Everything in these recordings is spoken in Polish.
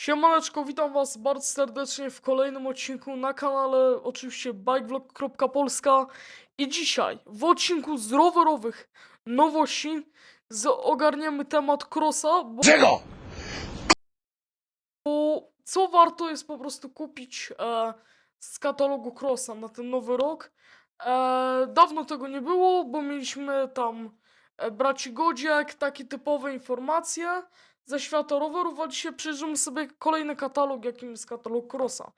Siemaneczko, witam was bardzo serdecznie w kolejnym odcinku na kanale, oczywiście bikevlog.polska i dzisiaj w odcinku z rowerowych nowości ogarniemy temat crossa, bo, Czego? bo co warto jest po prostu kupić e, z katalogu crossa na ten nowy rok. E, dawno tego nie było, bo mieliśmy tam e, braci Godziek, takie typowe informacje ze świata rowerów, a dzisiaj przejrzymy sobie kolejny katalog, jakim jest katalog Crossa.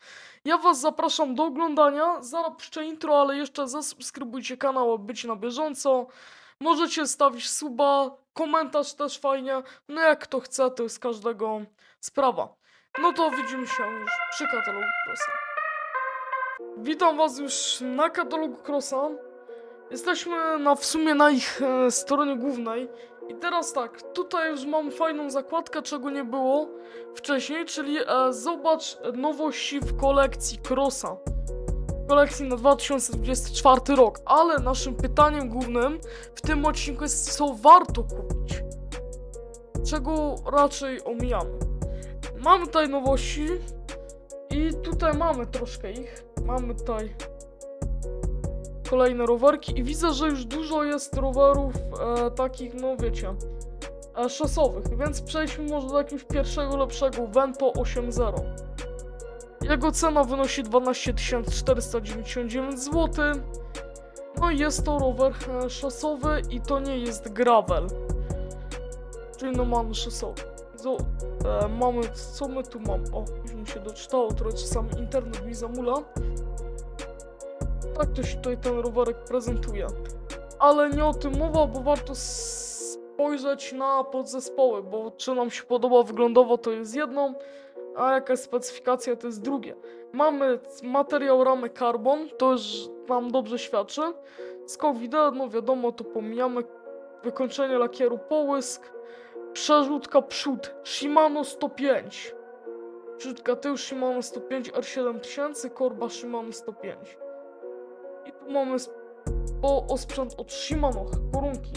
Ja was zapraszam do oglądania, zaraz puszczę intro, ale jeszcze zasubskrybujcie kanał, aby być na bieżąco. Możecie stawić suba, komentarz też fajnie, no jak kto chce, to jest każdego sprawa. No to widzimy się już przy katalogu Crossa. Witam was już na katalogu Crossa. Jesteśmy na, w sumie na ich e, stronie głównej. I teraz tak, tutaj już mam fajną zakładkę, czego nie było wcześniej, czyli e, zobacz nowości w kolekcji Crossa. Kolekcji na 2024 rok, ale naszym pytaniem głównym w tym odcinku jest, co warto kupić. Czego raczej omijamy. Mamy tutaj nowości i tutaj mamy troszkę ich. Mamy tutaj kolejne rowerki i widzę, że już dużo jest rowerów e, takich, no wiecie, e, szosowych, więc przejdźmy może do jakiegoś pierwszego, lepszego Vento 8.0. Jego cena wynosi 12 499 zł. No i jest to rower e, szosowy i to nie jest gravel. Czyli no mamy szosowy. Zo, e, mamy, co my tu mamy? O, już mi się doczytało, trochę czasami internet mi zamula. Tak to się tutaj ten rowerek prezentuje. Ale nie o tym mowa, bo warto spojrzeć na podzespoły, bo czy nam się podoba wyglądowo to jest jedną, a jaka jest specyfikacja to jest drugie. Mamy materiał ramy carbon, to już nam dobrze świadczy. Skok wideo, no wiadomo, to pomijamy. Wykończenie lakieru połysk. Przerzutka przód Shimano 105. Przerzutka tył Shimano 105 R7000, korba Shimano 105. I tu mamy sp- o, osprzęt od Shimano, korunki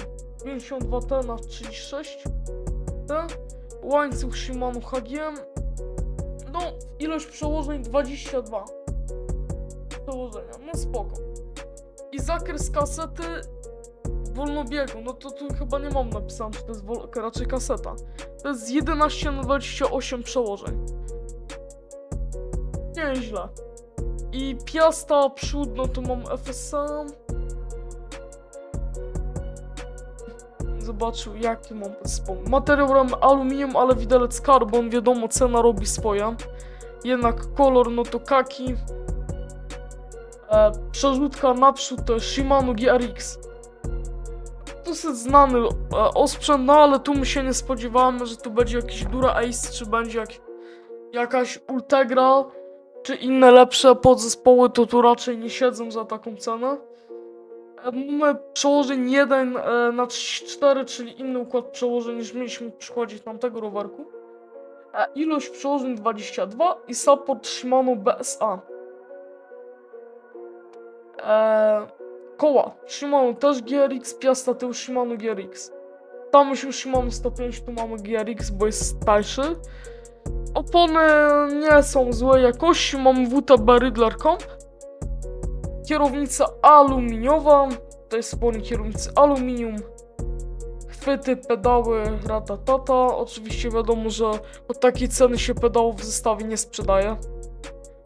52T na 36 T, łańcuch Shimano HGM, no ilość przełożeń 22 przełożenia, no spoko. I zakres kasety wolnobiegu, no to tu chyba nie mam napisane, czy to jest raczej kaseta. To jest 11 na 28 przełożeń. Nieźle. I piasta przód, no to mam FSA. Zobaczył jaki mam zespół. Materiał ram aluminium, ale widelec carbon, wiadomo cena robi swoje. Jednak kolor no to kaki. E, przerzutka naprzód to Shimano GRX. Dosyć znany e, osprzęt, no ale tu my się nie spodziewamy, że tu będzie jakiś Dura Ace, czy będzie jak, jakaś Ultegra czy inne lepsze podzespoły, to tu raczej nie siedzą za taką cenę. E, Mamy przełożeń 1 e, na 4, czyli inny układ przełożeń niż mieliśmy przykładzie tamtego rowerku. E, Ilość przełożeń 22 i support Shimano BSA. Koła Shimano też GRX, piasta tył Shimano GRX. Tam już Shimano 105, tu mamy GRX, bo jest tańszy. Opony nie są złej jakości, mam WTB Riddler Comp. Kierownica aluminiowa, to jest opony kierownicy aluminium. Chwyty, pedały, ratatata. Oczywiście wiadomo, że od takiej ceny się pedałów w zestawie nie sprzedaje.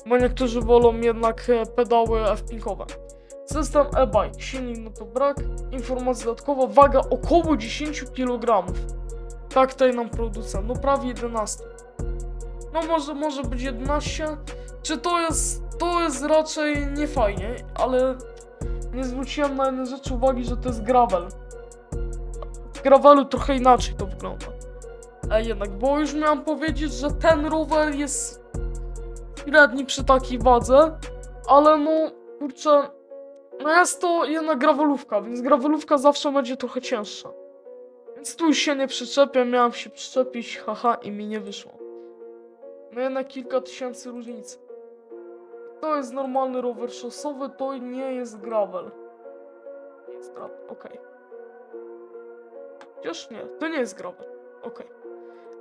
Bo niektórzy wolą jednak e, pedały F-pinkowe. System e-bike, silnik no to brak. Informacja dodatkowa, waga około 10 kg. Tak tutaj nam producent, no prawie 11. No może, może być 11. Czy to jest, to jest raczej nie fajnie, ale nie zwróciłem na jedną rzecz uwagi, że to jest gravel. W gravelu trochę inaczej to wygląda. A jednak, bo już miałem powiedzieć, że ten rower jest średni przy takiej wadze, ale no, kurczę, no jest to jednak gravelówka, więc gravelówka zawsze będzie trochę cięższa. Więc tu się nie przyczepię, miałem się przyczepić, haha, i mi nie wyszło. No jednak kilka tysięcy różnicy. To jest normalny rower szosowy, to nie jest gravel. Nie jest gravel, okej. Chociaż nie, to nie jest gravel, okej.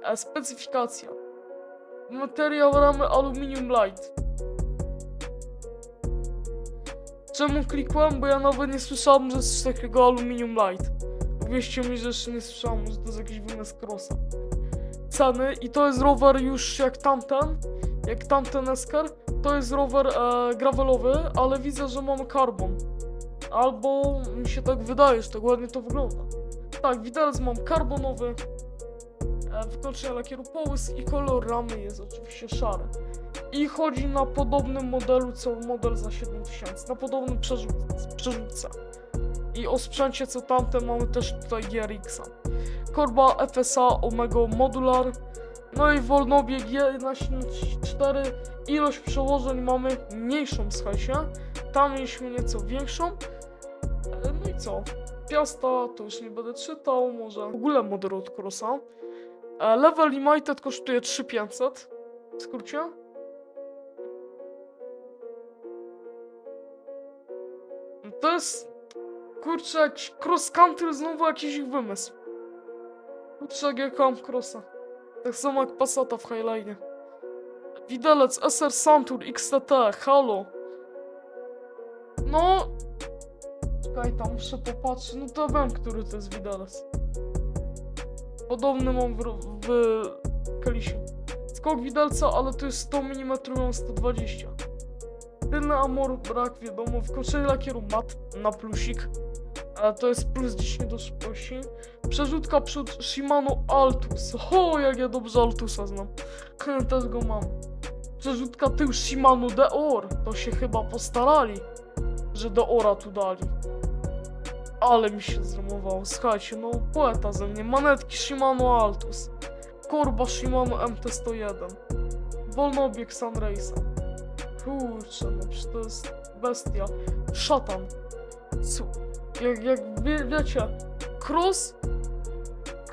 E, Specyfikacja. Materiał ramy aluminium light. Czemu klikłem? Bo ja nawet nie słyszałem, że jest takiego aluminium light. Uwierzcie mi, że jeszcze nie słyszałem, że to jest jakiś wymysł crossa. Ceny i to jest rower już jak tamten, jak tamten Esker. To jest rower e, gravelowy, ale widzę, że mamy carbon. Albo mi się tak wydaje, że tak ładnie to wygląda. Tak, widelec mam karbonowy, e, wykończenie lakieru połysk i kolor ramy jest oczywiście szary. I chodzi na podobnym modelu co model za 7000, na podobnym przerzut- przerzutce. I o sprzęcie co tamte mamy też tutaj GRX-a. Korba FSA Omega Modular, no i wolnobieg 1.4. Ilość przełożeń mamy mniejszą z hajsie, tam mieliśmy nieco większą. E, No i co? Piasta to już nie będę czytał, może w ogóle model od Crossa. E, Level Limited kosztuje 3500 w skrócie. To jest kurczę cross country znowu jakiś ich wymysł. Kocham crossa. Tak samo jak Passata w Highline. Widelec SR Santur XTT Halo. No Czekaj, tam muszę popatrzeć. No to wiem, który to jest widelec. Podobny mam w, w Kalisie. Skok widelca, ale to jest 100 mm, mam 120. Tylny amor brak, wiadomo. Wykończenie lakieru mat na plusik. A to jest plus 10 do szybkości. Przerzutka przód Shimano Altus. O, jak ja dobrze Altusa znam. Też go mam. Przerzutka tył Shimano Deor. To się chyba postarali, że Deora tu dali. Ale mi się zrymowało. Słuchajcie, no poeta ze mnie. Manetki Shimano Altus. Korba Shimano MT-101. Wolnobieg Sunrace'a. Kurczę, no przecież to jest bestia. Szatan. Su jak, jak wie, wiecie, cross,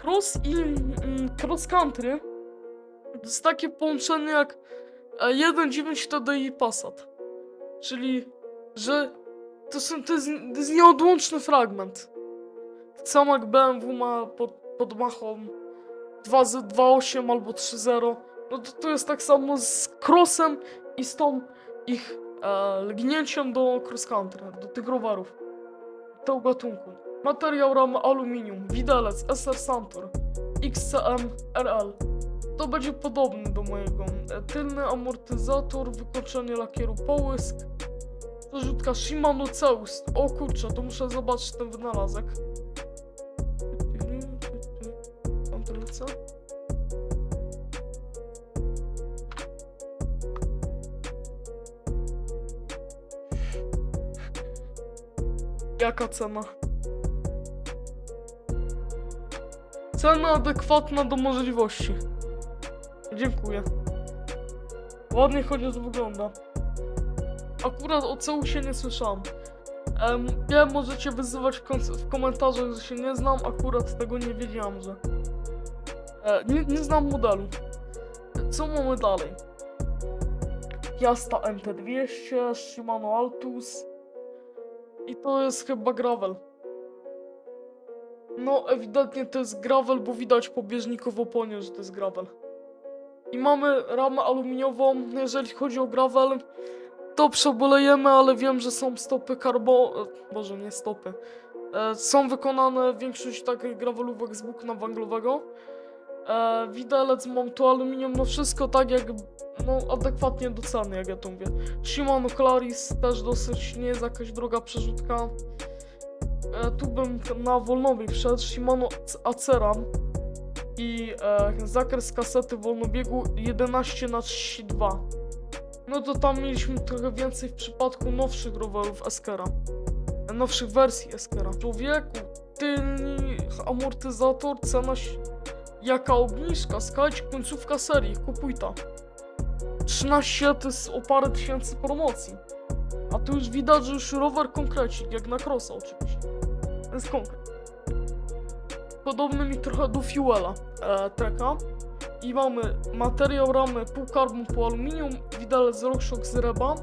cross i mm, cross country to jest takie połączenie jak e, 1.9 TDI Passat. Czyli, że to, są, to, jest, to jest nieodłączny fragment. Tak samo jak BMW ma pod, pod machą 2.8 albo 3.0, no to, to jest tak samo z crossem i z tą ich e, lgnięciem do cross country, do tych rowerów tego gatunku. Materiał ramy aluminium, widelec, SR Santur, XCM RL. To będzie podobny do mojego. E, Tylny amortyzator, wykończenie lakieru połysk, przerzutka Shimano Zeus. O kurczę, to muszę zobaczyć ten wynalazek. Jaka cena? Cena adekwatna do możliwości. Dziękuję. Ładnie chociaż wygląda. Akurat o Ceusie nie słyszałam. Um, wiem, możecie wyzywać w komentarzach, że się nie znam, akurat tego nie wiedziałam, że... E, nie, nie znam modelu. Co mamy dalej? Piasta MT200, Shimano Altus, i to jest chyba gravel. No, ewidentnie to jest gravel, bo widać po bieżniku w oponie, że to jest gravel. I mamy ramę aluminiową. Jeżeli chodzi o gravel, to przebolejemy, ale wiem, że są stopy karbo... e, Boże, nie stopy. E, są wykonane większość takich gravelówek z włókna węglowego. E, widelec mam tu aluminium, no wszystko tak jak, no adekwatnie do ceny, jak ja to mówię. Shimano Claris też dosyć nie jest jakaś droga przerzutka. E, tu bym na wolnobieg wszedł, Shimano Aceram i e, zakres kasety wolnobiegu 11 na 32 No to tam mieliśmy trochę więcej w przypadku nowszych rowerów Eskera. E, Nowszych wersji Eskera. Człowieku, tylny amortyzator, cena Jaka obniżka? Skać końcówka serii, kupuj to. 13 to jest o parę tysięcy promocji. A tu już widać, że już rower konkrecik, jak na crossa oczywiście. Jest konkret. Podobny mi trochę do Fuela e, treka. I mamy materiał ramy pół karbon, pół aluminium, widelec RockShox z Reba.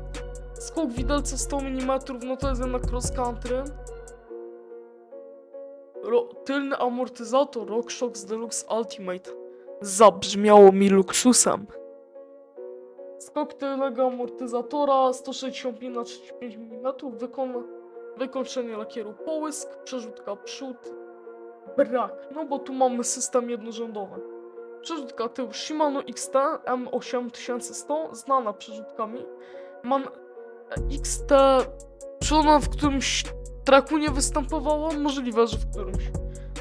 Skok widelca 100 mm, no to jest jednak cross country. Tylny amortyzator RockShox Deluxe Ultimate. Zabrzmiało mi luksusem. skok tylnego amortyzatora 165 na 35 mm, wykon wykończenie lakieru połysk, przerzutka przód, brak, no bo tu mamy system jednorzędowy. Przerzutka tył Shimano XT M8100, znana przerzutkami. Mam XT, ona w którymś traku nie występowała? Możliwe, że w którymś.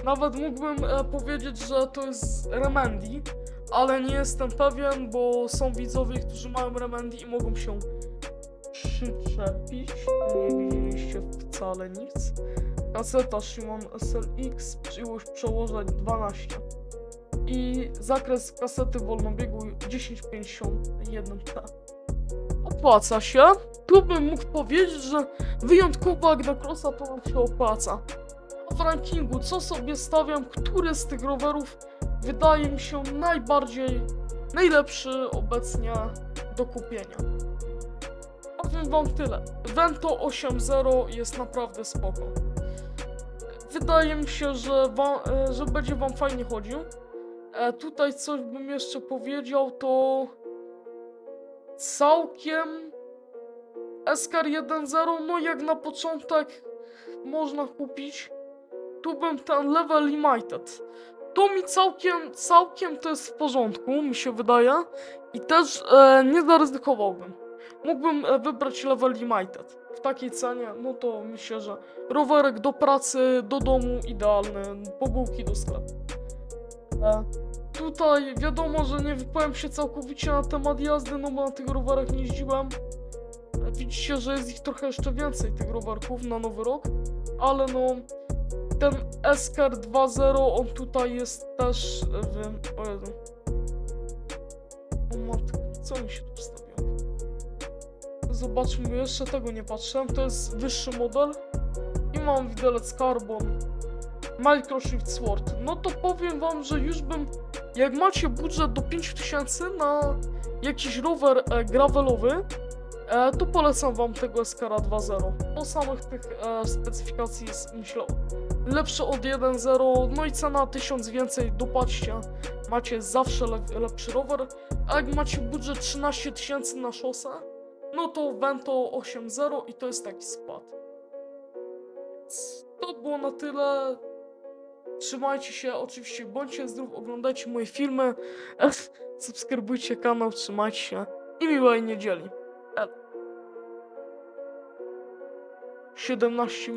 Nawet mógłbym e, powiedzieć, że to jest Remendi, ale nie jestem pewien, bo są widzowie, którzy mają Remendi i mogą się przyczepić. Nie widzieliście wcale nic. Kaseta Shimon SLX, ilość przełożeń 12. I zakres kasety wolnobiegu 1051T. Opłaca się. Tu bym mógł powiedzieć, że na crossa to nam się opłaca. W rankingu co sobie stawiam, który z tych rowerów wydaje mi się najbardziej najlepszy obecnie do kupienia. Powiem wam tyle. Vento 8.0 jest naprawdę spoko. Wydaje mi się, że, e, że będzie wam fajnie chodził. E, tutaj coś bym jeszcze powiedział, to całkiem Eskar 1.0, no jak na początek można kupić. Tu bym ten level limited. To mi całkiem, całkiem to jest w porządku, mi się wydaje. I też e, nie zaryzykowałbym. Mógłbym e, wybrać level limited. W takiej cenie, no to myślę, że rowerek do pracy, do domu idealny, po bułki do sklepu. E, tutaj wiadomo, że nie wypowiem się całkowicie na temat jazdy, no bo na tych rowerach nie jeździłem. E, Widzicie, że jest ich trochę jeszcze więcej, tych rowerków na nowy rok, ale no ten Eskar 2.0, on tutaj jest też w... O Jezu. O matko, co mi się tu wstawiło? Zobaczmy, jeszcze tego nie patrzyłem, to jest wyższy model i mam widelec Carbon Microshift Sword. No to powiem wam, że już bym, jak macie budżet do 5000 na jakiś rower e, gravelowy, e, polecam wam tego Eskara 2.0. Po samych tych e, specyfikacji jest, myślę, lepszy od 1.0, no i cena 1000 więcej, dopatrzcie. Macie zawsze le lepszy rower, a jak macie budżet 13 tysięcy na szosę, no to Vento 8.0 i to jest taki skład. To było na tyle. Trzymajcie się, oczywiście bądźcie zdrów, oglądajcie moje filmy, subskrybujcie kanał, trzymajcie się i miłej niedzieli. 17 minut.